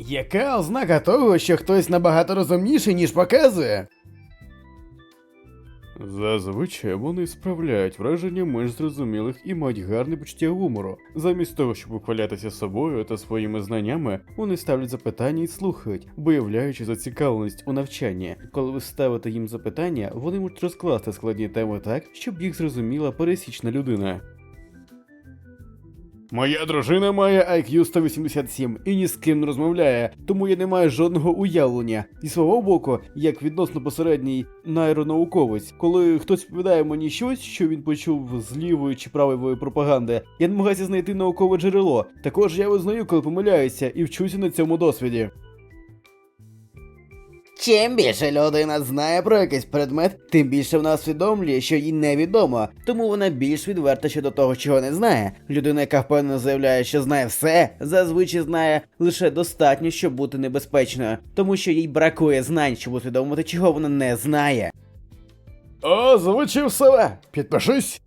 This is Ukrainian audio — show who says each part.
Speaker 1: Яка ознака того, що хтось набагато розумніший, ніж показує?
Speaker 2: Зазвичай вони справляють враження менш зрозумілих і мають гарне почуття гумору. Замість того, щоб ухвалятися собою та своїми знаннями, вони ставлять запитання і слухають, виявляючи зацікавленість у навчанні. Коли ви ставите їм запитання, вони можуть розкласти складні теми так, щоб їх зрозуміла пересічна людина.
Speaker 1: Моя дружина має IQ 187 і ні з ким не розмовляє, тому я не маю жодного уявлення. Зі свого боку, як відносно посередній нейронауковець, коли хтось повідає мені щось, що він почув з лівої чи правої пропаганди, я намагаюся знайти наукове джерело. Також я визнаю, коли помиляюся, і вчуся на цьому досвіді. Чим більше людина знає про якийсь предмет, тим більше вона усвідомлює, що їй невідомо, тому вона більш відверта щодо того, чого не знає. Людина, яка впевнено заявляє, що знає все, зазвичай знає лише достатньо, щоб бути небезпечною, тому що їй бракує знань, щоб усвідомити, чого вона не знає. Озвучив себе! Підпишись!